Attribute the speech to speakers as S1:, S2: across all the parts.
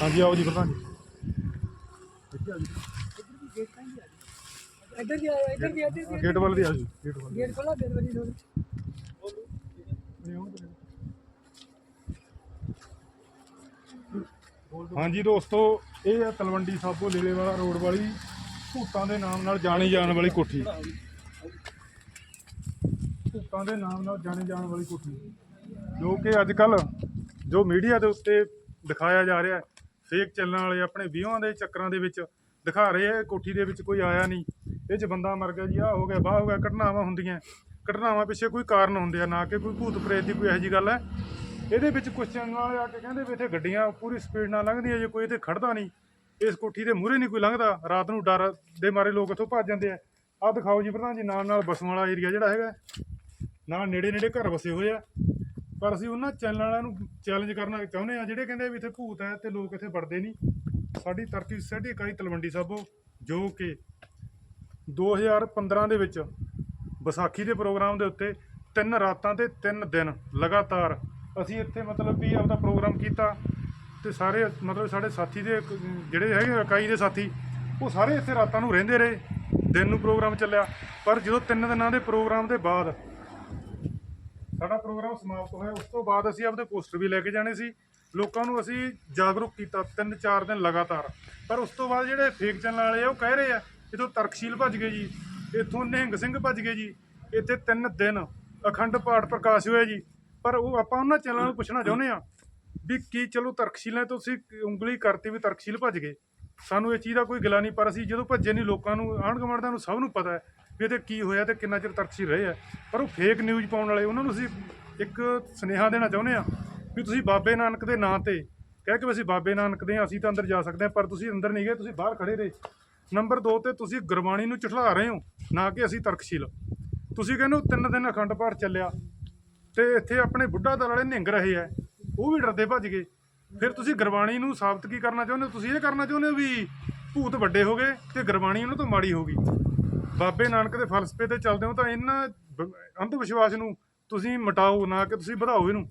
S1: ਹਾਂਜੀ ਆਓ ਜੀ ਪ੍ਰਧਾਨ ਜੀ।
S2: ਇੱਧਰ ਦੀ ਆਓ ਇੱਧਰ ਦੀ ਇੱਧਰ ਦੀ
S1: ਗੇਟ ਵੱਲ ਦੀ ਆਓ ਜੀ ਗੇਟ ਵੱਲ।
S2: ਗੇਟ ਖੋਲਾ ਦੇ ਵਰੀ ਥੋੜੀ
S1: ਹਾਂਜੀ ਦੋਸਤੋ ਇਹ ਹੈ ਤਲਵੰਡੀ ਸਾਬੋ ਲੀਲੇ ਵਾਲਾ ਰੋਡ ਵਾਲੀ ਭੂਤਾਂ ਦੇ ਨਾਮ ਨਾਲ ਜਾਣੀ ਜਾਣ ਵਾਲੀ ਕੋਠੀ। ਭੂਤਾਂ ਦੇ ਨਾਮ ਨਾਲ ਜਾਣੀ ਜਾਣ ਵਾਲੀ ਕੋਠੀ। ਜੋ ਕਿ ਅੱਜ ਕੱਲ ਜੋ ਮੀਡੀਆ ਦੇ ਉੱਤੇ ਦਿਖਾਇਆ ਜਾ ਰਿਹਾ ਫੇਕ ਚੱਲਣ ਵਾਲੇ ਆਪਣੇ ਵਿਊਆਂ ਦੇ ਚੱਕਰਾਂ ਦੇ ਵਿੱਚ ਦਿਖਾ ਰਹੇ ਆ ਕੋਠੀ ਦੇ ਵਿੱਚ ਕੋਈ ਆਇਆ ਨਹੀਂ। ਇਹ 'ਚ ਬੰਦਾ ਮਰ ਗਿਆ ਜੀ, ਆਹ ਹੋ ਗਿਆ, ਬਾਹ ਹੋ ਗਿਆ, ਘਟਨਾਵਾਂ ਹੁੰਦੀਆਂ। ਘਟਨਾਵਾਂ ਪਿੱਛੇ ਕੋਈ ਕਾਰਨ ਹੁੰਦੇ ਆ, ਨਾ ਕਿ ਕੋਈ ਭੂਤ ਪ੍ਰੇਤ ਦੀ ਕੋਈ ਇਹੋ ਜਿਹੀ ਗੱਲ ਹੈ। ਇਹਦੇ ਵਿੱਚ ਕੁਛ ਚੰਨ ਵਾਲੇ ਆ ਕੇ ਕਹਿੰਦੇ ਵੀ ਇੱਥੇ ਗੱਡੀਆਂ ਪੂਰੀ ਸਪੀਡ ਨਾਲ ਲੰਘਦੀਆਂ, ਜੇ ਕੋਈ ਇੱਥੇ ਖੜਦਾ ਨਹੀਂ, ਇਸ ਕੋਠੀ ਦੇ ਮੂਹਰੇ ਨਹੀਂ ਕੋਈ ਲੰਘਦਾ। ਰਾਤ ਨੂੰ ਡਰ ਦੇ ਮਾਰੇ ਲੋਕ ਇੱਥੋਂ ਭੱਜ ਜਾਂਦੇ ਆ। ਆਹ ਦਿਖਾਓ ਜੀ ਪ੍ਰਧਾਨ ਜੀ ਨਾਲ ਨਾਲ ਬਸੋਂ ਵਾਲਾ ਏਰੀਆ ਜਿਹੜਾ ਹੈਗਾ, ਨਾਲ ਨੇੜੇ ਨੇੜੇ ਘਰ ਵਸੇ ਹੋਏ ਆ। ਪਰ ਅਸੀਂ ਉਹਨਾਂ ਚੈਨਲ ਵਾਲਿਆਂ ਨੂੰ ਚੈਲੰਜ ਕਰਨਾ ਚਾਹੁੰਦੇ ਆ ਜਿਹੜੇ ਕਹਿੰਦੇ ਵੀ ਇੱਥੇ ਭੂਤ ਹੈ ਤੇ ਲੋਕ ਇੱਥੇ ਵੜਦੇ ਨਹੀਂ। ਸਾਡੀ ਤਰਕੀ ਸੋਸਾਇਟੀ ਇਕਾਈ ਤਲਵੰਡੀ ਸਾਬੋ, ਜੋ ਕਿ 2015 ਦੇ ਵਿੱਚ ਵਿਸਾਖੀ ਦੇ ਪ੍ਰੋਗਰਾਮ ਦੇ ਉੱਤੇ ਤਿੰਨ ਰਾਤਾਂ ਤੇ ਤਿੰਨ ਦਿਨ ਲਗਾਤਾਰ ਅਸੀਂ ਇੱਥੇ ਮਤਲਬ ਵੀ ਆਪਦਾ ਪ੍ਰੋਗਰਾਮ ਕੀਤਾ ਤੇ ਸਾਰੇ ਮਤਲਬ ਸਾਡੇ ਸਾਥੀ ਦੇ ਜਿਹੜੇ ਹੈਗੇ ਇਕਾਈ ਦੇ ਸਾਥੀ, ਉਹ ਸਾਰੇ ਇੱਥੇ ਰਾਤਾਂ ਨੂੰ ਰਹਿੰਦੇ ਰਹੇ, ਦਿਨ ਨੂੰ ਪ੍ਰੋਗਰਾਮ ਚੱਲਿਆ। ਪਰ ਜਦੋਂ ਤਿੰਨ ਦਿਨਾਂ ਦੇ ਪ੍ਰੋਗਰਾਮ ਦੇ ਬਾਅਦ ਸਾਡਾ ਪ੍ਰੋਗਰਾਮ ਸਮਾਪਤ ਹੋਇਆ। ਉਸ ਤੋਂ ਬਾਅਦ ਅਸੀਂ ਆਪਦੇ ਪੋਸਟਰ ਵੀ ਲੈ ਕੇ ਜਾਣੇ ਸੀ। ਲੋਕਾਂ ਨੂੰ ਅਸੀਂ ਜਾਗਰੂਕ ਕੀਤਾ ਤਿੰਨ ਚਾਰ ਦਿਨ ਲਗਾਤਾਰ। ਪਰ ਉਸ ਤੋਂ ਬਾਅਦ ਜਿਹੜੇ ਫੇਕ ਚੈਨਲ ਵਾਲੇ ਆ, ਉਹ ਕਹਿ ਰਹੇ ਆ, ਇਥੋਂ ਤਰਕਸ਼ੀਲ ਭੱਜ ਗਏ ਜੀ। ਇਥੋਂ ਨਿਹੰਗ ਸਿੰਘ ਭੱਜ ਗਏ ਜੀ। ਇੱਥੇ ਤਿੰਨ ਦਿਨ ਅਖੰਡ ਪਾਠ ਪ੍ਰਕਾਸ਼ ਹੋਇਆ ਜੀ। ਪਰ ਉਹ ਆਪਾਂ ਉਹਨਾਂ ਚੈਨਲਾਂ ਨੂੰ ਪੁੱਛਣਾ ਚਾਹੁੰਦੇ ਆ ਵੀ ਕੀ ਚਲੋ ਤਰਕਸ਼ੀਲਾਂ ਤੋਂ ਤੁਸੀਂ ਉਂਗਲੀ ਕਰਤੀ ਵੀ ਤਰਕਸ਼ੀਲ ਭੱਜ ਗਏ। ਸਾਨੂੰ ਇਹ ਚੀਜ਼ ਦਾ ਕੋਈ ਗਿਲਾ ਨਹੀਂ, ਪਰ ਅਸੀਂ ਜਦੋਂ ਭੱਜੇ ਨਹੀਂ, ਲੋਕਾਂ ਨੂੰ ਆਂਢ ਗੁਆਂਢ ਨੂੰ ਸਭ ਨੂੰ ਪਤਾ ਹੈ। ਵੀ ਇਹਦੇ ਕੀ ਹੋਇਆ ਤੇ ਕਿੰਨਾ ਚਿਰ ਤਰਕਸ਼ੀਲ ਰਹੇ ਆ। ਪਰ ਉਹ ਫੇਕ ਨਿਊਜ਼ ਪਾਉਣ ਵਾਲੇ, ਉਹਨਾਂ ਨੂੰ ਅਸੀਂ ਇੱਕ ਸੁਨੇਹਾ ਦੇਣਾ ਚਾਹੁੰਦੇ ਆ ਵੀ ਤੁਸੀਂ ਬਾਬੇ ਨਾਨਕ ਦੇ ਨਾਂ ਤੇ ਕਹਿ ਕੇ ਅਸੀਂ ਬਾਬੇ ਨਾਨਕ ਦੇ ਹਾਂ, ਅਸੀਂ ਤਾਂ ਅੰਦਰ ਜਾ ਸਕਦੇ ਹਾਂ, ਪਰ ਤੁਸੀਂ ਅੰਦਰ ਨਹੀਂ ਗਏ, ਤੁਸੀਂ ਬਾਹਰ ਖੜੇ ਰਹੇ। ਨੰਬਰ 2 ਤੇ ਤੁਸੀਂ ਗੁਰਬਾਣੀ ਨੂੰ ਝੁਠਲਾ ਰਹੇ ਹੋ, ਨਾ ਕਿ ਅਸੀਂ ਤਰਕਸ਼ੀਲ। ਤੁਸੀਂ ਕਹਿੰਦੇ ਹੋ ਤਿੰਨ ਦਿਨ ਅਖੰਡ ਪਾਠ ਚੱਲਿਆ ਤੇ ਇੱਥੇ ਆਪਣੇ ਬੁੱਢਾ ਦਲ ਵਾਲੇ ਨਿੰਗ ਰਹੇ ਆ, ਉਹ ਵੀ ਡਰਦੇ ਭੱਜ ਗਏ। ਫਿਰ ਤੁਸੀਂ ਗੁਰਬਾਣੀ ਨੂੰ ਸਾਬਤ ਕੀ ਕਰਨਾ ਚਾਹੁੰਦੇ ਹੋ? ਤੁਸੀਂ ਇਹ ਕਰਨਾ ਚਾਹੁੰਦੇ ਹੋ ਵੀ ਭੂਤ ਵੱਡੇ ਹੋ ਗਏ ਤੇ ਗੁਰਬਾਣੀ ਉਹਨਾਂ ਤੋਂ ਮਾੜੀ ਹੋ ਗਈ। ਬਾਬੇ ਨਾਨਕ ਦੇ ਫਲਸਫੇ ਤੇ ਚੱਲਦੇ ਹੋ ਤਾਂ ਇਹਨਾਂ ਬ- ਅੰਧ ਵਿਸ਼ਵਾਸ ਨੂੰ ਤੁਸੀਂ ਮਟਾਓ ਨਾ ਕਿ ਤੁਸੀਂ ਵਧਾਓ ਇਹਨੂੰ।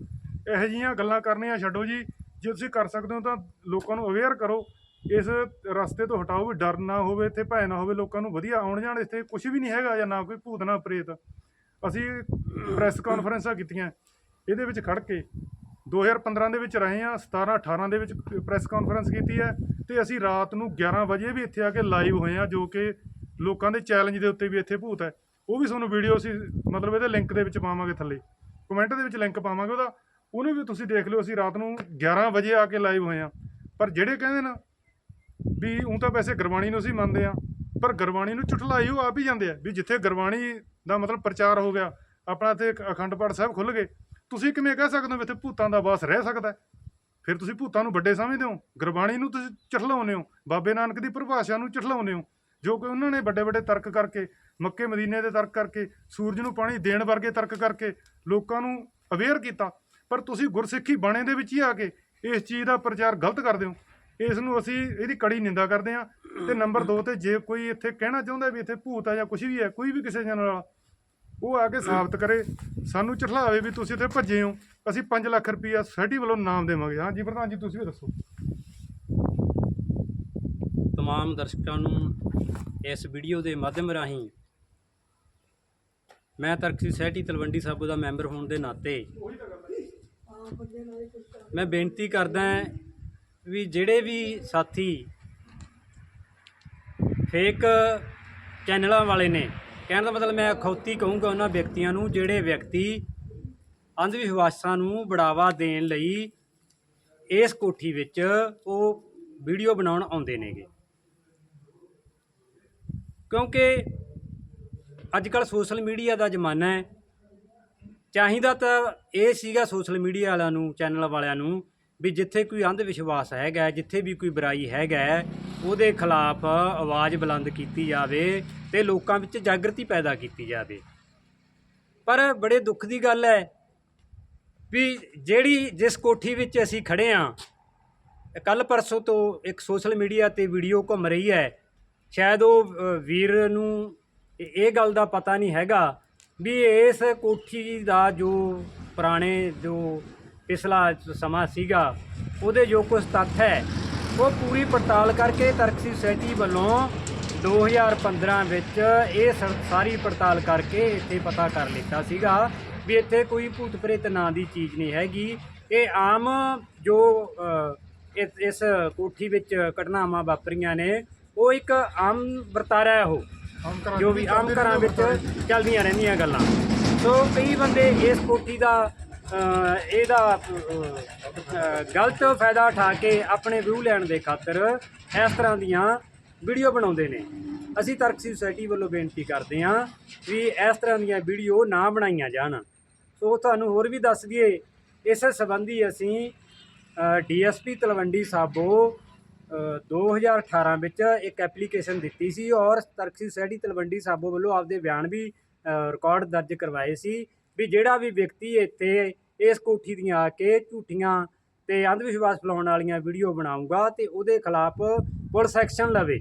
S1: ਇਹੋ ਜਿਹੀਆਂ ਗੱਲਾਂ ਕਰਨੀਆਂ ਛੱਡੋ ਜੀ। ਜੇ ਤੁਸੀਂ ਕਰ ਸਕਦੇ ਹੋ ਤਾਂ ਲੋਕਾਂ ਨੂੰ ਅਵੇਅਰ ਕਰੋ। ਇਸ ਰਸਤੇ ਤੋਂ ਹਟਾਓ ਵੀ ਡਰ ਨਾ ਹੋਵੇ, ਇੱਥੇ ਭੈ ਨਾ ਹੋਵੇ, ਲੋਕਾਂ ਨੂੰ ਵਧੀਆ ਆਉਣ ਜਾਣ। ਇੱਥੇ ਕੁਝ ਵੀ ਨਹੀਂ ਹੈਗਾ ਜਾਂ ਨਾ ਕੋਈ ਭੂਤ, ਨਾ ਪ੍ਰੇਤ। ਅਸੀਂ ਪ੍ਰੈਸ ਕਾਨਫਰੰਸਾਂ ਕੀਤੀਆਂ। ਇਹਦੇ ਵਿੱਚ ਖੜ ਕੇ 2015 ਦੇ ਵਿੱਚ ਰਹੇ ਆ 17 18 ਦੇ ਵਿੱਚ ਪ੍ਰੈਸ ਕਾਨਫਰੰਸ ਕੀਤੀ ਹੈ। ਤੇ ਅਸੀਂ ਰਾਤ ਨੂੰ 11 ਵਜੇ ਵੀ ਇੱਥੇ ਆ ਕੇ ਲਾਈਵ ਹੋਏ ਆ ਜੋ ਕਿ ਲੋਕਾਂ ਦੇ ਚੈਲੰਜ ਦੇ ਉੱਤੇ ਵੀ ਇੱਥੇ ਭੂਤ ਹੈ। ਉਹ ਵੀ ਤੁਹਾਨੂੰ ਵੀਡੀਓ ਅਸੀਂ ਮਤਲਬ ਇਹਦੇ ਲਿੰਕ ਦੇ ਵਿੱਚ ਪਾਵਾਂਗੇ ਥੱਲੇ। ਕਮੈਂਟ ਦੇ ਵਿੱਚ ਲਿੰਕ ਪਾਵਾਂਗੇ ਉਹਦਾ। ਉਹਨੂੰ ਵੀ ਤੁਸੀਂ ਦੇਖ ਲਿਓ, ਅਸੀਂ ਰਾਤ ਨੂੰ 11 ਵਜੇ ਆ ਕੇ ਲਾਈਵ ਹੋਏ ਆ ਪਰ ਜਿਹੜੇ ਕਹਿੰਦੇ ਨਾ ਵੀ ਉਹ ਤਾਂ ਵੈਸੇ ਗੁਰਬਾਣੀ ਨੂੰ ਅਸੀਂ ਮੰਨਦੇ ਆ ਪਰ ਗੁਰਬਾਣੀ ਨੂੰ ਝੁਠਲਾਈ ਉਹ ਆਪ ਹੀ ਜਾਂਦੇ ਆ ਵੀ ਜਿੱਥੇ ਗੁਰਬਾਣੀ ਦਾ ਮਤਲਬ ਪ੍ਰਚਾਰ ਹੋ ਗਿਆ, ਆਪਣਾ ਤੇ ਅਖੰਡ ਪਾਠ ਸਾਹਿਬ ਖੁੱਲ ਗਏ, ਤੁਸੀਂ ਕਿਵੇਂ ਕਹਿ ਸਕਦੇ ਹੋ ਵੀ ਇੱਥੇ ਭੂਤਾਂ ਦਾ ਵਾਸ ਰਹਿ ਸਕਦਾ ਫਿਰ ਤੁਸੀਂ ਭੂਤਾਂ ਨੂੰ ਵੱਡੇ ਸਮਝਦੇ ਹੋ, ਗੁਰਬਾਣੀ ਨੂੰ ਤੁਸੀਂ ਚਠਲਾਉਂਦੇ ਹੋ, ਬਾਬੇ ਨਾਨਕ ਦੀ ਪਰਿਭਾਸ਼ਾ ਨੂੰ ਚਠਲਾਉਂਦੇ ਹੋ। ਜੋ ਕਿ ਉਹਨਾਂ ਨੇ ਵੱਡੇ ਵੱਡੇ ਤਰਕ ਕਰਕੇ, ਮੱਕੇ ਮਦੀਨੇ ਦੇ ਤਰਕ ਕਰਕੇ, ਸੂਰਜ ਨੂੰ ਪਾਣੀ ਦੇਣ ਵਰਗੇ ਤਰਕ ਕਰਕੇ ਲੋਕਾਂ ਨੂੰ ਅਵੇਅਰ ਕੀਤਾ, ਪਰ ਤੁਸੀਂ ਗੁਰਸਿੱਖੀ ਬਾਣੇ ਦੇ ਵਿੱਚ ਹੀ ਆ ਕੇ ਇਸ ਚੀਜ਼ ਦਾ ਪ੍ਰਚਾਰ ਗਲਤ ਕਰਦੇ ਹੋ। ਇਸ ਨੂੰ ਅਸੀਂ ਇਹਦੀ ਕੜੀ ਨਿੰਦਾ ਕਰਦੇ ਹਾਂ। ਤੇ ਨੰਬਰ 2 ਤੇ ਜੇ ਕੋਈ ਇੱਥੇ ਕਹਿਣਾ ਚਾਹੁੰਦਾ ਵੀ ਇੱਥੇ ਭੂਤ ਆ ਜਾਂ ਕੁਝ ਵੀ ਹੈ, ਕੋਈ ਵੀ ਕਿਸੇ ਜਨ ਵਾਲਾ, ਉਹ ਆ ਕੇ ਸਾਬਤ ਕਰੇ। ਸਾਨੂੰ ਝਠਲਾਵੇ ਵੀ ਤੁਸੀਂ ਇੱਥੇ ਭੱਜੇ ਹੋ। ਅਸੀਂ 5 ਲੱਖ ਰੁਪਈਆ ਸੋਸਾਇਟੀ ਵੱਲੋਂ ਨਾਮ ਦੇਵਾਂਗੇ। ਹਾਂਜੀ ਪ੍ਰਧਾਨ ਜੀ, ਤੁਸੀਂ ਵੀ ਦੱਸੋ।
S3: ਤਮਾਮ ਦਰਸ਼ਕਾਂ ਨੂੰ ਇਸ ਵੀਡੀਓ ਦੇ ਮਾਧਿਅਮ ਰਾਹੀਂ ਮੈਂ ਤਰਕਸੀ ਸੋਸਾਇਟੀ ਤਲਵੰਡੀ ਸਾਬੋ ਦਾ ਮੈਂਬਰ ਹੋਣ ਦੇ ਨਾਤੇ ਮੈਂ ਬੇਨਤੀ ਕਰਦਾ ਵੀ ਜਿਹੜੇ ਵੀ ਸਾਥੀ ਫੇਕ ਚੈਨਲਾਂ ਵਾਲੇ ਨੇ ਕਹਿਣ ਦਾ ਮਤਲਬ ਮੈਂ ਅਖੌਤੀ ਕਹੂੰਗਾ ਉਹਨਾਂ ਵਿਅਕਤੀਆਂ ਨੂੰ ਜਿਹੜੇ ਵਿਅਕਤੀ ਅੰਧ ਵਿਸ਼ਵਾਸਾਂ ਨੂੰ ਬੜਾਵਾ ਦੇਣ ਲਈ ਇਸ ਕੋਠੀ ਵਿੱਚ ਉਹ ਵੀਡੀਓ ਬਣਾਉਣ ਆਉਂਦੇ ਨੇਗੇ ਕਿਉਂਕਿ ਅੱਜ ਕੱਲ ਸੋਸ਼ਲ ਮੀਡੀਆ ਦਾ ਜ਼ਮਾਨਾ ਹੈ। ਚਾਹੀਦਾ ਤਾਂ ਇਹ ਸੀਗਾ ਸੋਸ਼ਲ ਮੀਡੀਆ ਵਾਲਿਆਂ ਨੂੰ, ਚੈਨਲ ਵਾਲਿਆਂ ਨੂੰ ਵੀ ਜਿੱਥੇ ਕੋਈ ਅੰਧ ਵਿਸ਼ਵਾਸ ਹੈਗਾ, ਜਿੱਥੇ ਵੀ ਕੋਈ ਬੁਰਾਈ ਹੈਗਾ, ਉਹਦੇ ਖਿਲਾਫ ਆਵਾਜ਼ ਬੁਲੰਦ ਕੀਤੀ ਜਾਵੇ ਤੇ ਲੋਕਾਂ ਵਿੱਚ ਜਾਗਰਤੀ ਪੈਦਾ ਕੀਤੀ ਜਾਵੇ। ਪਰ ਬੜੇ ਦੁੱਖ ਦੀ ਗੱਲ ਹੈ ਵੀ ਜਿਹੜੀ ਜਿਸ ਕੋਠੀ ਵਿੱਚ ਅਸੀਂ ਖੜੇ ਆਂ ਕੱਲ ਪਰਸੋਂ ਤੋਂ ਇੱਕ ਸੋਸ਼ਲ ਮੀਡੀਆ ਤੇ ਵੀਡੀਓ ਘੁੰਮ ਰਹੀ ਹੈ ਸ਼ਾਇਦ ਉਹ ਵੀਰ ਨੂੰ ਇਹ ਗੱਲ ਦਾ ਪਤਾ ਨਹੀਂ ਹੈਗਾ ਵੀ ਇਸ ਕੋਠੀ ਦਾ ਜੋ ਪੁਰਾਣੇ ਜੋ ਪਿਛਲਾ ਸਮਾਂ ਸੀਗਾ, ਉਹਦੇ ਜੋ ਕੁਝ ਤੱਥ ਹੈ, ਉਹ ਪੂਰੀ ਪੜਤਾਲ ਕਰਕੇ ਤਰਕਸੀ ਸੁਸਾਇਟੀ ਵੱਲੋਂ 2015 ਵਿੱਚ ਇਹ ਸਾਰੀ ਪੜਤਾਲ ਕਰਕੇ ਇੱਥੇ ਪਤਾ ਕਰ ਲਿੱਤਾ ਸੀਗਾ ਵੀ ਇੱਥੇ ਕੋਈ ਭੂਤ ਪ੍ਰੇਤ ਨਾਂ ਦੀ ਚੀਜ਼ ਨਹੀਂ ਹੈਗੀ। ਇਹ ਆਮ ਜੋ ਇਸ ਕੋਠੀ ਵਿੱਚ ਘਟਨਾਵਾਂ ਵਾਪਰੀਆਂ ਨੇ ਉਹ ਇੱਕ ਆਮ ਵਰਤਾਰਾ ਹੈ ਉਹ ਜੋ ਵੀ ਆਮ ਘਰਾਂ ਵਿੱਚ ਚੱਲਦੀਆਂ ਰਹਿੰਦੀਆਂ ਗੱਲਾਂ। ਸੋ ਕਈ ਬੰਦੇ ਇਸ ਕੋਠੀ ਦਾ ਇਹਦਾ ਗਲਤ ਫਾਇਦਾ ਉਠਾ ਕੇ ਆਪਣੇ ਵਿਊ ਲੈਣ ਦੇ ਖਾਤਰ ਇਸ ਤਰ੍ਹਾਂ ਦੀਆਂ ਵੀਡੀਓ ਬਣਾਉਂਦੇ ਨੇ। ਅਸੀਂ ਤਰਕਸੀ ਸੁਸਾਇਟੀ ਵੱਲੋਂ ਬੇਨਤੀ ਕਰਦੇ ਹਾਂ ਵੀ ਇਸ ਤਰ੍ਹਾਂ ਦੀਆਂ ਵੀਡੀਓ ਨਾ ਬਣਾਈਆਂ ਜਾਣ। ਸੋ ਤੁਹਾਨੂੰ ਹੋਰ ਵੀ ਦੱਸ ਦਈਏ ਇਸ ਸੰਬੰਧੀ ਅਸੀਂ ਡੀਐਸਪੀ ਤਲਵੰਡੀ ਸਾਬੋ 2018 ਵਿੱਚ ਇੱਕ ਐਪਲੀਕੇਸ਼ਨ ਦਿੱਤੀ ਸੀ ਔਰ ਤਰਕਸੀ ਸੁਸਾਇਟੀ ਤਲਵੰਡੀ ਸਾਬੋ ਵੱਲੋਂ ਆਪਦੇ ਬਿਆਨ ਵੀ ਰਿਕਾਰਡ ਦਰਜ ਕਰਵਾਏ ਸੀ ਵੀ ਜਿਹੜਾ ਵੀ ਵਿਅਕਤੀ ਇੱਥੇ ਇਸ ਕੋਠੀ ਦੀਆਂ ਆ ਕੇ ਝੂਠੀਆਂ ਤੇ ਅੰਧ ਵਿਸ਼ਵਾਸ ਫੈਲਾਉਣ ਵਾਲੀਆਂ ਵੀਡੀਓ ਬਣਾਊਗਾ ਤੇ ਉਹਦੇ ਖਿਲਾਫ ਪੁਲਿਸ ਐਕਸ਼ਨ ਲਵੇ।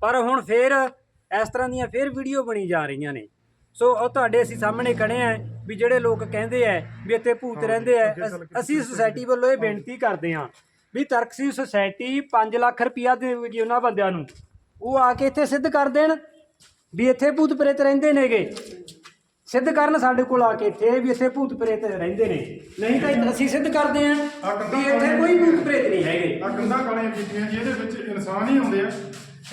S3: ਪਰ ਹੁਣ ਫੇਰ ਇਸ ਤਰ੍ਹਾਂ ਦੀਆਂ ਫੇਰ ਵੀਡੀਓ ਬਣੀ ਜਾ ਰਹੀਆਂ ਨੇ। ਸੋ ਉਹ ਤੁਹਾਡੇ ਅਸੀਂ ਸਾਹਮਣੇ ਖੜੇ ਆ ਵੀ ਜਿਹੜੇ ਲੋਕ ਕਹਿੰਦੇ ਆ ਵੀ ਇੱਥੇ ਭੂਤ ਰਹਿੰਦੇ ਆ ਅਸ- ਸੁਸਾਇਟੀ ਵੱਲੋਂ ਇਹ ਬੇਨਤੀ ਕਰਦੇ ਹਾਂ ਵੀ ਤਰਕਸੀ ਸੁਸਾਇਟੀ 5 ਲੱਖ ਰੁਪਇਆ ਦੇਵੇਗੀ ਉਹਨਾਂ ਬੰਦਿਆਂ ਨੂੰ। ਉਹ ਆ ਕੇ ਇੱਥੇ ਸਿੱਧ ਕਰ ਦੇਣ ਵੀ ਇੱਥੇ ਭੂਤ ਪ੍ਰੇਤ ਰਹਿੰਦੇ ਨੇਗੇ। ਸਿੱਧ ਕਰਨ ਸਾਡੇ ਕੋਲ ਆ ਕੇ ਇੱਥੇ ਵੀ ਇੱਥੇ ਭੂਤ ਪ੍ਰੇਤ ਰਹਿੰਦੇ ਨੇ। ਨਹੀਂ ਤਾਂ ਅਸੀਂ ਸਿੱਧ ਕਰਦੇ ਹਾਂ ਵੀ ਇੱਥੇ ਕੋਈ ਭੂਤ ਪ੍ਰੇਤ ਨਹੀਂ ਹੈਗੇ।
S1: ਆ ਕੰਧਾਂ ਕਾਲੀਆਂ ਕੀਤੀਆਂ ਜੀ ਇਹਦੇ ਵਿੱਚ ਇਨਸਾਨ ਹੀ ਹੁੰਦੇ ਆ।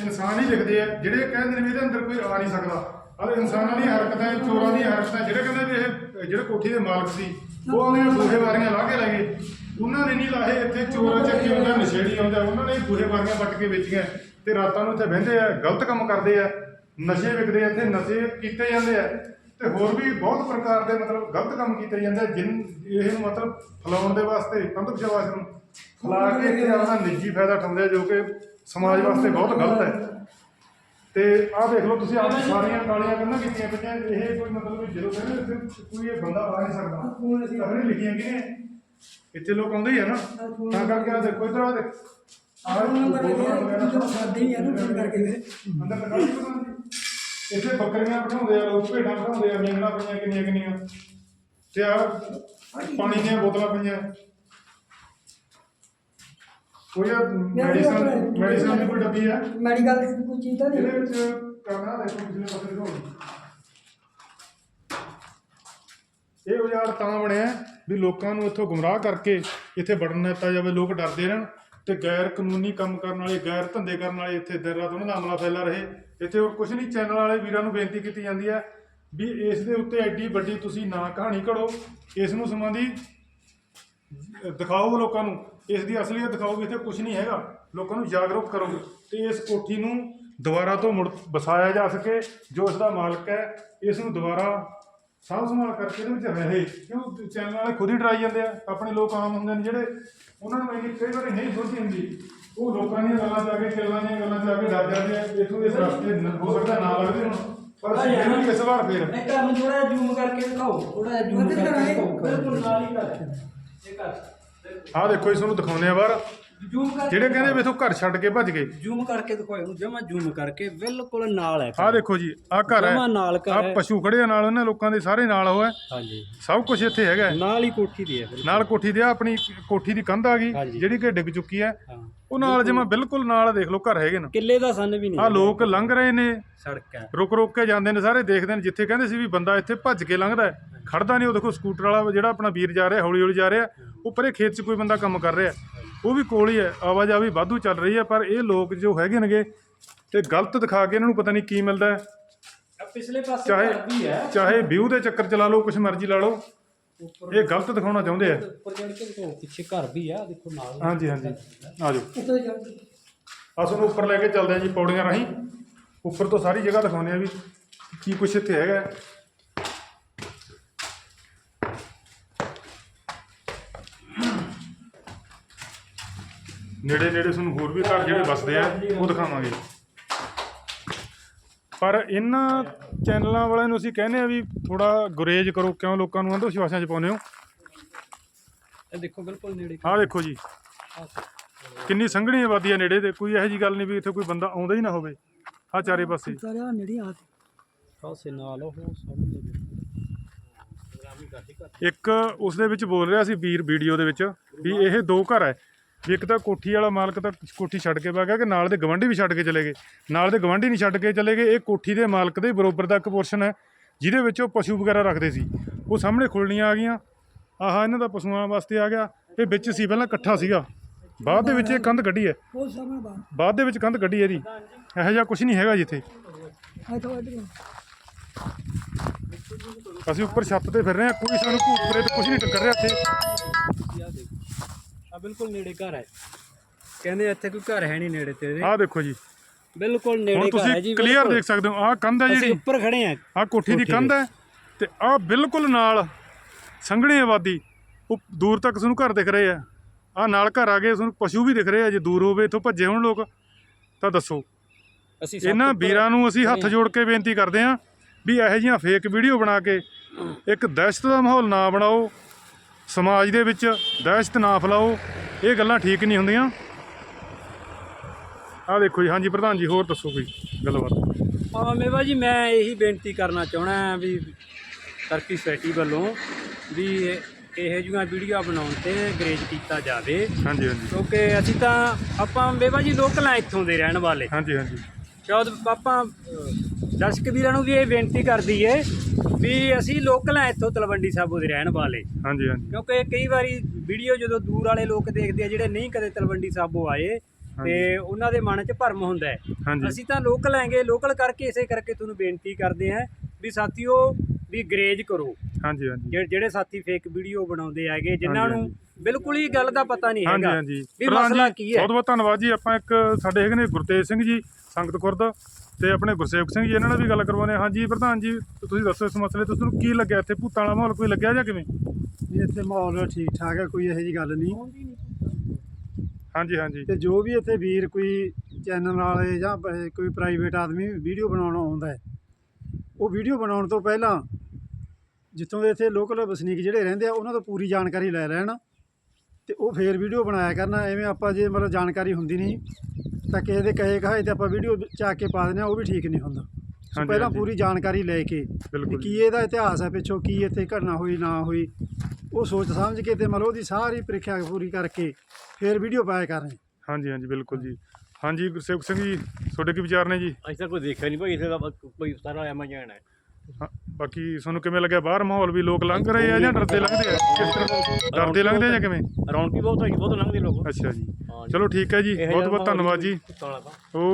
S1: ਇਨਸਾਨ ਹੀ ਲਿਖਦੇ ਆ ਜਿਹੜੇ ਕਹਿੰਦੇ ਨੇ ਇਹਦੇ ਅੰਦਰ ਕੋਈ ਆ ਨਹੀਂ ਸਕਦਾ। ਆ ਇਨਸਾਨਾਂ ਦੀਆਂ ਹਰਕਤਾਂ ਚੋਰਾਂ ਦੀਆਂ ਹਰਕਤਾਂ ਜਿਹੜੇ ਕਹਿੰਦੇ ਵੀ ਇਹ ਜਿਹੜੇ ਕੋਠੀ ਦੇ ਮਾਲਕ ਸੀ ਉਹ ਉਹਦੀਆਂ ਬੂਹੇ ਵਾਰੀਆਂ ਲਾ ਕੇ ਲੈ ਗਏ। ਉਹਨਾਂ ਨੇ ਨਹੀਂ ਲਾਹੇ ਇੱਥੇ ਚੋਰ ਚੱਕੀ ਆਉਂਦਾ ਨਸ਼ੇੜੀ ਆਉਂਦਾ ਉਹਨਾਂ ਨੇ ਬੂਹੇ ਵਾਰੀਆਂ ਵੱਟ ਕੇ ਵੇਚੀਆਂ। ਤੇ ਰਾਤਾਂ ਨੂੰ ਇੱਥੇ ਬਹਿੰਦੇ ਆ ਗਲਤ ਕੰਮ ਕਰਦੇ ਆ ਨਸ਼ੇ ਵਿਕਦੇ ਆ ਇੱਥੇ ਨਸ਼ੇ ਕੀਤੇ ਜਾਂਦੇ ਆ। ਤੇ ਹੋਰ ਵੀ ਬਹੁਤ ਪ੍ਰਕਾਰ ਦੇ ਮਤਲਬ ਗਲਤ ਕੰਮ ਕੀਤੇ ਜਾਂਦੇ ਆ ਜਿਨ ਇਹ ਨੂੰ ਮਤਲਬ ਫਲਾਉਣ ਦੇ ਵਾਸਤੇ ਪੰਥ ਵਿਸ਼ਵਾਸ ਨੂੰ ਫਲਾ ਕੇ ਇੱਥੇ ਆਪਣਾ ਨਿੱਜੀ ਫਾਇਦਾ ਉਠਾਉਂਦੇ ਆ ਜੋ ਕਿ ਸਮਾਜ ਵਾਸਤੇ ਬਹੁਤ ਗਲਤ ਹੈ। ਤੇ ਆਹ ਦੇਖ ਲਓ ਤੁਸੀਂ ਆਪ ਸਾਰੀਆਂ ਕਾਲੀਆਂ ਕੰਨਾਂ ਕੀਤੀਆਂ ਪਈਆਂ ਇਹ ਕੋਈ ਮਤਲਬ ਜਦੋਂ ਕਹਿੰਦੇ ਕੋਈ ਇਹ ਬੰਦਾ ਆ ਨਹੀਂ ਸਕਦਾ। ਤਾਂ ਲਿਖੀਆਂ ਕਿਨੇ ਇੱਥੇ ਲੋਕ ਆਉਂਦੇ ਹੀ ਆ ਨਾ। ਤਾਂ ਕਰਕੇ ਆ ਦੇਖੋ ਇਧਰ ਆ ਦੇਖ। ਆਹ ਬੋਤਲਾਂ ਵਗੈਰਾ।
S2: ਸਾਦੇ ਹੀ ਆ ਨਾ ਫੋਨ ਕਰਕੇ ਮੇਰੇ
S1: ਅੰਦਰ ਲਗਾ ਨੇ। ਇੱਥੇ ਬੱਕਰੀਆਂ ਬਿਠਾਉਂਦੇ ਆ ਲੋਕ ਭੇਡਾਂ ਬਿਠਾਉਂਦੇ ਆ ਮੇਂਗਣਾ ਪਈਆਂ ਕਿੰਨੀਆਂ ਕਿੰਨੀਆਂ। ਤੇ ਆ ਪਾਣੀ ਦੀਆਂ ਬੋਤਲਾਂ ਪਈਆਂ। ਕੋਈ ਮੈਡੀਸਨ ਮੈਡੀਸਨ ਦੀ ਕੋਈ ਡੱਬੀ ਹੈ
S2: ਮੈਡੀਕਲ ਦੀ ਕੋਈ ਚੀਜ਼ ਤਾਂ
S1: ਇਹਦੇ
S2: ਨਹੀਂ
S1: ਵਿੱਚ ਕਰਨਾ ਦੇਖੋ ਪਿਛਲੇ ਪਾਸੇ ਦਿਖਾਉਣੀ ਇਹ ਉਜਾੜ ਤਾਂ ਬਣਿਆ ਵੀ ਲੋਕਾਂ ਨੂੰ ਇੱਥੋਂ ਗੁੰਮਰਾਹ ਕਰਕੇ ਇੱਥੇ ਵੜਨ ਦਿੱਤਾ ਜਾਵੇ, ਲੋਕ ਡਰਦੇ ਰਹਿਣ ਤੇ ਗੈਰ ਕਾਨੂੰਨੀ ਕੰਮ ਕਰਨ ਵਾਲੇ, ਗੈਰ ਧੰਦੇ ਕਰਨ ਵਾਲੇ ਇੱਥੇ ਦਿਨ ਰਾਤ ਉਹਨਾਂ ਦਾ ਅਮਲਾ ਫੈਲਾ ਰਹੇ। ਇੱਥੇ ਹੋਰ ਕੁਝ ਨਹੀਂ, ਚੈਨਲ ਵਾਲੇ ਵੀਰਾਂ ਨੂੰ ਬੇਨਤੀ ਕੀਤੀ ਜਾਂਦੀ ਹੈ ਵੀ ਇਸ ਦੇ ਉੱਤੇ ਐਡੀ ਵੱਡੀ ਤੁਸੀਂ ਨਾ ਕਹਾਣੀ ਘੜੋ। ਇਸ ਨੂੰ ਸੰਬੰਧੀ ਦਿਖਾਓ ਲੋਕਾਂ ਨੂੰ। ਇਸ ਦੀ ਅਸਲੀਅਤ ਦਿਖਾਓ ਵੀ ਇੱਥੇ ਕੁਝ ਨਹੀਂ ਹੈਗਾ। ਲੋਕਾਂ ਨੂੰ ਜਾਗਰੂਕ ਕਰੋ। ਤੇ ਇਸ ਕੋਠੀ ਨੂੰ ਦੁਬਾਰਾ ਤੋਂ ਮੁੜ ਵਸਾਇਆ ਜਾ ਸਕੇ, ਜੋ ਇਸ ਦਾ ਮਾਲਕ ਹੈ, ਇਸ ਨੂੰ ਦੁਬਾਰਾ ਸਾਂਭ ਸੰਭਾਲ ਕਰਕੇ ਇਹਦੇ ਵਿੱਚ ਰਹੇ ਕਿਉਂ ਚੈਨਲ ਵਾਲੇ ਖੁਦ ਹੀ ਡਰਾਈ ਜਾਂਦੇ ਆ? ਆਪਣੇ ਲੋਕ ਆਮ ਹੁੰਦੇ ਨੇ ਜਿਹੜੇ ਉਹਨਾਂ ਨੂੰ ਇੰਨੀ ਕਈ ਵਾਰੀ ਨਹੀਂ ਸੋਚੀ ਹੁੰਦੀ। ਉਹ ਲੋਕਾਂ ਦੀਆਂ ਗੱਲਾਂ ਚ ਆ ਕੇ ਕਿੱਲਾਂ ਦੀਆਂ ਗੱਲਾਂ ਚ ਆ ਕੇ ਡਰ ਜਾਂਦੇ ਆ। ਇਥੋਂ ਇਸ ਰਸਤੇ ਹੋ ਸਕਦਾ ਨਾ ਲੱਗਦੇ ਹੁਣ। ਪਰ ਅਸੀਂ ਵੀ ਇਸ ਵਾਰ ਫੇਰ
S3: ਇੱਕ ਕੰਮ ਥੋੜਾ ਜਿਹਾ ਜ਼ੂਮ ਕਰਕੇ ਦਿਖਾਓ। ਥੋੜਾ ਜਿਹਾ ਜ਼ੂਮ ਕਰਕੇ। ਦਿਖਾਓ। ਬਿਲਕੁਲ ਨਾਲ ਹੀ ਕਰ। ਇਹ ਕਰ
S1: ਆਹ ਦੇਖੋ ਇਸ ਨੂੰ ਦਿਖਾਉਂਦੇ ਆ ਬਾਹਰ।
S3: ਜ਼ੂਮ ਕਰਕੇ
S1: ਜਿਹੜੇ ਕਹਿੰਦੇ ਵੀ ਇਥੋਂ ਘਰ ਛੱਡ ਕੇ ਭੱਜ ਗਏ।
S3: ਜ਼ੂਮ ਕਰਕੇ ਦਿਖਾਓ ਇਹਨੂੰ ਜਮਾ ਜ਼ੂਮ ਕਰਕੇ ਬਿਲਕੁਲ ਨਾਲ ਹੈ
S1: ਆਹ ਦੇਖੋ ਜੀ ਆਹ ਘਰ ਹੈ।
S3: ਜਮਾਂ ਨਾਲ ਘਰ
S1: ਆਹ
S3: ਹੈ।
S1: ਪਸ਼ੂ ਖੜੇ ਆ ਨਾਲ ਉਹਨਾਂ ਲੋਕਾਂ ਦੇ ਸਾਰੇ ਨਾਲ ਉਹ ਹੈ।
S3: ਹਾਂਜੀ।
S1: ਸਭ ਕੁਝ ਇੱਥੇ ਹੈਗਾ ਹੈ।
S3: ਨਾਲ ਹੀ ਕੋਠੀ ਦੀ ਹੈ ਬਿਲਕੁਲ।
S1: ਨਾਲ ਕੋਠੀ ਦੇ ਆ ਆਪਣੀ ਕੋਠੀ ਦੀ ਕੰਧ ਆ ਗਈ
S3: ਹਾਂਜੀ।
S1: ਜਿਹੜੀ ਕਿ ਡਿੱਗ ਚੁੱਕੀ ਹੈ।
S3: ਹਾਂ।
S1: ਉਹ ਨਾਲ ਜਿਵੇਂ ਬਿਲਕੁਲ ਨਾਲ ਦੇਖ ਲਓ ਘਰ ਹੈਗੇ ਨੇ।
S3: ਕਿੱਲੇ ਦਾ ਸੰਨ ਵੀ ਨਹੀਂ
S1: ਆ ਲੋਕ ਲੰਘ ਰਹੇ ਨੇ।
S3: ਸੜਕ ਹੈ।
S1: ਰੁਕ ਰੁਕ ਕੇ ਜਾਂਦੇ ਨੇ ਸਾਰੇ ਦੇਖਦੇ ਨੇ ਜਿੱਥੇ ਕਹਿੰਦੇ ਸੀ ਵੀ ਬੰਦਾ ਇੱਥੇ ਭੱਜ ਕੇ ਲੰਘਦਾ ਹੈ, ਖੜਦਾ ਨਹੀਂ ਉਹ ਦੇਖੋ ਸਕੂਟਰ ਵਾਲਾ ਜਿਹੜਾ ਆਪਣਾ ਵੀਰ ਜਾ ਰਿਹਾ ਹੌਲੀ ਹੌਲੀ ਜਾ ਰਿਹਾ ਉਹ ਪਰੇ ਖੇਤ 'ਚ ਕੋਈ ਬੰਦਾ ਕੰਮ ਕਰ ਰਿਹਾ। ਉਹ ਵੀ ਕੋਲ ਹੀ ਹੈ ਆਵਾਜਾਈ ਵਾਧੂ ਚੱਲ ਰਹੀ ਹੈ ਪਰ ਇਹ ਲੋਕ ਜੋ ਹੈਗੇ ਨੇਗੇ ਤੇ ਗਲਤ ਦਿਖਾ ਕੇ ਇਹਨਾਂ ਨੂੰ ਪਤਾ ਨਹੀਂ ਕੀ ਮਿਲਦਾ ਹੈ।
S3: ਪਿਛਲੇ ਪਾਸੇ
S1: ਚਾਹੇ
S3: ਘਰ ਵੀ ਹੈ।
S1: ਚਾਹੇ ਵਿਊ ਦੇ ਚੱਕਰ ਚਲਾ ਲਓ ਕੁਛ ਮਰਜ਼ੀ ਲਾ ਲਓ ਇਹ ਗਲਤ ਦਿਖਾਉਣਾ ਚਾਹੁੰਦੇ ਆ।
S3: ਉੱਪਰ ਚੜ ਕੇ ਦਿਖਾਓ ਪਿੱਛੇ ਘਰ ਵੀ ਆ ਦੇਖੋ ਨਾਲ
S1: ਹਾਂਜੀ ਹਾਂਜੀ। ਆ ਜਾਓ। ਆ ਤੁਹਾਨੂੰ ਉੱਪਰ ਲੈ ਕੇ ਚੱਲਦੇ ਆ ਜੀ ਪੌੜੀਆਂ ਰਾਹੀਂ। ਉੱਪਰ ਤੋਂ ਸਾਰੀ ਜਗ੍ਹਾ ਦਿਖਾਉਂਦੇ ਆ ਵੀ ਕੀ ਕੁਛ ਇੱਥੇ ਹੈਗਾ ਨੇੜੇ ਨੇੜੇ ਤੁਹਾਨੂੰ ਹੋਰ ਵੀ ਘਰ ਜਿਹੜੇ ਵਸਦੇ ਆ ਉਹ ਦਿਖਾਵਾਂਗੇ। ਪਰ ਇਹਨਾਂ ਚੈਨਲਾਂ ਵਾਲਿਆਂ ਨੂੰ ਅਸੀਂ ਕਹਿੰਦੇ ਆ ਵੀ ਥੋੜਾ ਗੁਰੇਜ ਕਰੋ ਕਿਉਂ ਲੋਕਾਂ ਨੂੰ ਅੰਧ ਵਿਸ਼ਵਾਸਾਂ 'ਚ ਪਾਉਂਦੇ ਹੋ?
S3: ਇਹ ਦੇਖੋ ਬਿਲਕੁਲ ਨੇੜੇ
S1: ਆਹ ਦੇਖੋ ਜੀ। ਕਿੰਨੀ ਸੰਘਣੀ ਆਬਾਦੀ ਹੈ ਨੇੜੇ ਤੇ ਕੋਈ ਇਹੋ ਜੀ ਗੱਲ ਨਹੀਂ ਵੀ ਇੱਥੇ ਕੋਈ ਬੰਦਾ ਆਉਂਦਾ ਹੀ ਨਾ ਹੋਵੇ। ਆ ਚਾਰੇ ਪਾਸੇ।
S2: ਸਾਰਿਆ ਨੇੜੇ ਆ।
S3: ਪਾਸੇ ਨਾਲ ਉਹ ਸਾਹਮਣੇ
S1: ਇੱਕ ਉਸ ਦੇ ਵਿੱਚ ਬੋਲ ਰਿਹਾ ਸੀ ਵੀਰ ਵੀਡੀਓ ਦੇ ਵਿੱਚ ਵੀ ਇਹ ਦੋ ਘਰ ਹੈ ਵੀ ਇੱਕ ਤਾਂ ਕੋਠੀ ਵਾਲਾ ਮਾਲਕ ਤਾਂ ਕੋਠੀ ਛੱਡ ਕੇ ਗਿਆ ਕਿ ਨਾਲ ਦੇ ਗਵਾਂਢੀ ਵੀ ਛੱਡ ਕੇ ਚਲੇ ਗਏ। ਨਾਲ ਦੇ ਗਵਾਂਢੀ ਨਹੀਂ ਛੱਡ ਕੇ ਚਲੇ ਗਏ ਇਹ ਕੋਠੀ ਦੇ ਮਾਲਕ ਦੇ ਬਰੋਬਰ ਦਾ ਇੱਕ ਪੋਰਸ਼ਨ ਹੈ ਜਿਹਦੇ ਵਿੱਚ ਉਹ ਪਸ਼ੂ ਵਗੈਰਾ ਰੱਖਦੇ ਸੀ। ਉਹ ਸਾਹਮਣੇ ਖੁੱਲਣੀਆਂ ਆ ਗਈਆਂ ਆਹ ਇਹਨਾਂ ਦਾ ਪਸ਼ੂਆਂ ਵਾਸਤੇ ਆ ਗਿਆ ਇਹ ਵਿੱਚ ਸੀ ਪਹਿਲਾਂ ਇਕੱਠਾ ਸੀਗਾ। ਬਾਅਦ ਦੇ ਵਿੱਚ ਇਹ ਕੰਧ ਕੱਢੀ ਹੈ। ਬਾਅਦ। ਦੇ ਵਿੱਚ ਕੰਧ ਕੱਢੀ ਇਹਦੀ। ਇਹੋ ਜਿਹਾ ਕੁਝ ਨਹੀਂ ਹੈਗਾ ਜਿੱਥੇ। ਅਸੀਂ ਉੱਪਰ ਛੱਤ ਤੇ ਫਿਰ ਰਹੇ ਹਾਂ ਕੋਈ ਸਾਨੂੰ ਭੂਤ ਪ੍ਰੇਤ ਕੁਝ ਨਹੀਂ ਟੱਕਰ ਰਿਹਾ ਇੱਥੇ।
S3: ਆ ਬਿਲਕੁਲ ਨੇੜੇ ਘਰ ਹੈ। ਕਹਿੰਦੇ ਇੱਥੇ ਕੋਈ ਘਰ ਹੈ ਨਹੀਂ ਨੇੜੇ ਤੇਰੇ।
S1: ਆਹ ਦੇਖੋ ਜੀ।
S3: ਬਿਲਕੁਲ
S1: ਹੁਣ
S3: ਨੇੜੇ ਘਰ ਹੈ ਜੀ
S1: ਤੁਸੀਂ ਕਲੀਅਰ
S3: ਬਿਲਕੁਲ।
S1: ਦੇਖ ਸਕਦੇ ਹੋ ਆਹ ਕੰਧ ਹੈ
S3: ਅਸੀਂ
S1: ਜਿਹੜੀ।
S3: ਉੱਪਰ ਖੜੇ ਆ
S1: ਆਹ ਕੋਠੀ ਦੀ ਕੰਧ ਹੈ ਤੇ ਆਹ ਬਿਲਕੁਲ ਨਾਲ ਸੰਘਣੀ ਆਬਾਦੀ ਉਹ ਦੂਰ ਤੱਕ ਤੁਹਾਨੂੰ ਘਰ ਦਿਖ ਰਹੇ ਆ। ਆਹ ਨਾਲ ਘਰ ਆ ਗਏ ਤੁਹਾਨੂੰ ਪਸ਼ੂ ਵੀ ਦਿਖ ਰਹੇ ਆ। ਜੇ ਦੂਰ ਹੋਵੇ ਇੱਥੋਂ ਭੱਜੇ ਹੋਣ ਲੋਕ। ਤਾਂ ਦੱਸੋ।
S3: ਅਸੀਂ ਸਭ
S1: ਇਹਨਾਂ
S3: ਤੋਂ ਉੱਪਰ-
S1: ਵੀਰਾਂ ਨੂੰ ਅਸੀਂ ਹੱਥ ਜੋੜ ਕੇ ਬੇਨਤੀ ਕਰਦੇ ਹਾਂ ਵੀ ਇਹੋ ਜਿਹੀਆਂ ਫੇਕ ਵੀਡੀਓ ਬਣਾ ਕੇ ਇੱਕ ਦਹਿਸ਼ਤ ਦਾ ਮਾਹੌਲ ਨਾ ਬਣਾਓ। ਸਮਾਜ ਦੇ ਵਿੱਚ ਦਹਿਸ਼ਤ ਨਾ ਫੈਲਾਓ ਇਹ ਗੱਲਾਂ ਠੀਕ ਨਹੀਂ ਹੁੰਦੀਆਂ। ਆਹ ਦੇਖੋ ਜੀ ਹਾਂਜੀ ਪ੍ਰਧਾਨ ਜੀ ਹੋਰ ਦੱਸੋ ਕੋਈ ਗੱਲਬਾਤ।
S3: ਹਾਂ ਮੇਵਾ ਜੀ ਮੈਂ ਇਹੀ ਬੇਨਤੀ ਕਰਨਾ ਚਾਹਣਾ ਵੀ ਤਰਕੀ ਸੋਸਾਇਟੀ ਵੱਲੋਂ ਵੀ ਇਹ- ਜਿਹੀਆਂ ਵੀਡੀਓ ਬਣਾਉਣ ਤੇ ਗਰੇਜ ਕੀਤਾ ਜਾਵੇ।
S1: ਹਾਂਜੀ ਹਾਂਜੀ।
S3: ਕਿਉਂਕਿ ਅਸੀਂ ਤਾਂ ਆਪਾਂ ਮੇਵਾ ਜੀ ਲੋਕਲ ਆ ਇੱਥੋਂ ਦੇ ਰਹਿਣ ਵਾਲੇ।
S1: ਹਾਂਜੀ ਹਾਂਜੀ।
S3: ਸ਼ਾਇਦ ਆਪਾਂ ਦਰਸ਼ਕ ਵੀਰਾਂ ਨੂੰ ਵੀ ਇਹ ਬੇਨਤੀ ਕਰ ਦਈਏ ਵੀ ਅਸੀਂ ਲੋਕਲ ਆ ਇੱਥੋਂ ਤਲਵੰਡੀ ਸਾਬੋ ਦੇ ਰਹਿਣ ਵਾਲੇ।
S1: ਹਾਂਜੀ ਹਾਂਜੀ।
S3: ਕਿਉਂਕਿ ਕਈ ਵਾਰੀ ਵੀਡੀਓ ਜਦੋਂ ਦੂਰ ਵਾਲੇ ਲੋਕ ਦੇਖਦੇ ਆ ਜਿਹੜੇ ਨਹੀਂ ਕਦੇ ਤਲਵੰਡੀ ਸਾਬੋ ਆਏ ਤੇ ਉਹਨਾਂ ਦੇ ਮਨ 'ਚ ਭਰਮ ਹੁੰਦਾ ਹੈ। ਅਸੀਂ ਤਾਂ ਲੋਕਲ ਹੈਗੇ ਲੋਕਲ ਕਰਕੇ ਇਸੇ ਕਰਕੇ ਤੁਹਾਨੂੰ ਬੇਨਤੀ ਕਰਦੇ ਹਾਂ ਵੀ ਸਾਥੀਓ ਵੀ ਗਰੇਜ ਕਰੋ।
S1: ਹਾਂਜੀ ਹਾਂਜੀ।
S3: ਜਿਹੜੇ ਸਾਥੀ ਫੇਕ ਵੀਡੀਓ ਬਣਾਉਂਦੇ ਹੈਗੇ ਜਿਨ੍ਹਾਂ ਨੂੰ ਬਿਲਕੁਲ ਹੀ ਗੱਲ ਦਾ ਪਤਾ ਨਹੀਂ
S1: ਹਾਂਜੀ
S3: ਹੈਗਾ
S1: ਹਾਂਜੀ।
S3: ਵੀ ਮਸਲਾ
S1: ਜੀ,
S3: ਕੀ ਹੈ।
S1: ਬਹੁਤ ਬਹੁਤ ਧੰਨਵਾਦ ਜੀ। ਆਪਾਂ ਇੱਕ ਸਾਡੇ ਹੈਗੇ ਨੇ ਗੁਰਤੇਜ ਸਿੰਘ ਜੀ ਸੰਗਤ ਖੁਰਦ ਤੇ ਆਪਣੇ ਗੁਰਸੇਵਕ ਸਿੰਘ ਜੀ ਇਹਨਾਂ ਨਾਲ ਵੀ ਗੱਲ ਕਰਵਾਉਂਦੇ ਹਾਂ। ਹਾਂਜੀ ਪ੍ਰਧਾਨ ਜੀ ਤੁਸੀਂ ਦੱਸੋ ਇਸ ਮਸਲੇ ਤੋਂ ਤੁਹਾਨੂੰ ਕੀ ਲੱਗਿਆ? ਇੱਥੇ ਭੂਤਾਂ ਵਾਲਾ ਮਾਹੌਲ ਕੋਈ ਲੱਗਿਆ ਜਾਂ ਕਿਵੇਂ?
S4: ਵੀ ਇੱਥੇ ਮਾਹੌਲ ਠੀਕ ਠਾਕ ਹੈ ਕੋਈ ਇਹੋ ਜਿਹੀ ਗੱਲ ਨਹੀਂ।
S1: ਹਾਂਜੀ ਹਾਂਜੀ।
S4: ਤੇ ਜੋ ਵੀ ਇੱਥੇ ਵੀਰ ਕੋਈ ਚੈਨਲ ਵਾਲੇ ਜਾਂ ਕੋਈ ਪ੍ਰਾਈਵੇਟ ਆਦਮੀ ਵੀਡੀਓ ਬਣਾਉਣਾ ਆਉਂਦਾ ਹੈ ਉਹ ਵੀਡੀਓ ਬਣਾਉਣ ਤੋਂ ਪਹਿਲਾਂ ਜਿੱਥੋਂ ਦੇ ਇੱਥੇ ਲੋਕਲ ਵਸਨੀਕ ਜਿਹੜੇ ਰਹਿੰਦੇ ਆ ਉਹਨਾਂ ਤੋਂ ਪੂਰੀ ਜਾਣਕਾਰੀ ਲੈ ਲੈਣ। ਤੇ ਉਹ ਫੇਰ ਵੀਡੀਓ ਬਣਾਇਆ ਕਰਨ ਐਵੇਂ ਆਪਾਂ ਜੇ ਮਤਲਬ ਜਾਣਕਾਰੀ ਹੁੰਦੀ ਨਹੀਂ ਤਾਂ ਕਿਸੇ ਦੇ ਕਹੇ ਕਹਾਏ ਤੇ ਆਪਾਂ ਵੀਡੀਓ ਚਾ ਕੇ ਪਾ ਦਿੰਦੇ ਆ ਉਹ ਵੀ ਠੀਕ ਨਹੀਂ ਹੁੰਦਾ। ਸੋ ਪਹਿਲਾਂ। ਪੂਰੀ ਜਾਣਕਾਰੀ ਲੈ ਕੇ ਵੀ ਕੀ। ਇਹਦਾ ਇਤਿਹਾਸ ਹੈ ਪਿੱਛੋਂ ਕੀ ਇੱਥੇ ਘਟਨਾ ਹੋਈ ਨਾ ਹੋਈ ਉਹ ਸੋਚ ਸਮਝ ਕੇ ਤੇ ਮਤਲਬ ਉਹਦੀ ਸਾਰੀ ਪ੍ਰੀਖਿਆ ਪੂਰੀ ਕਰਕੇ ਫਿਰ ਵੀਡੀਓ ਪਾਇਆ ਕਰਨੀ
S1: ਹਾਂਜੀ ਹਾਂਜੀ ਬਿਲਕੁਲ ਜੀ। ਹਾਂਜੀ ਗੁਰਸੇਵਕ ਸਿੰਘ ਜੀ ਤੁਹਾਡੇ ਕੀ ਵਿਚਾਰ ਨੇ ਜੀ?
S5: ਅਸੀਂ ਤਾਂ ਕੋਈ ਦੇਖਿਆ ਨਹੀਂ ਭਾਈ ਇੱਥੇ ਦਾ ਕੋਈ ਸਾਰਾ ਐਮਾਜ਼ਾਨ ਹੈ।
S1: ਹਾਂ, ਬਾਕੀ ਤੁਹਾਨੂੰ ਕਿਵੇਂ ਲੱਗਿਆ? ਬਾਹਰ ਮਾਹੌਲ ਵੀ ਲੋਕ ਲੰਘ ਰਹੇ ਆ ਜਾਂ ਡਰਦੇ ਲੰਘਦੇ ਆ? ਕਿਸ ਤਰ੍ਹਾਂ? ਡਰਦੇ ਲੰਘਦੇ ਆ ਜਾਂ ਕਿਵੇਂ?
S5: ਰੌਣਕ ਬਹੁਤ ਹੈ ਬਹੁਤ ਲੰਘਦੇ ਲੋਕ।
S1: ਅੱਛਾ ਜੀ। ਚਲੋ ਠੀਕ ਹੈ ਜੀ। ਬਹੁਤ ਬਹੁਤ ਧੰਨਵਾਦ ਜੀ। ਓ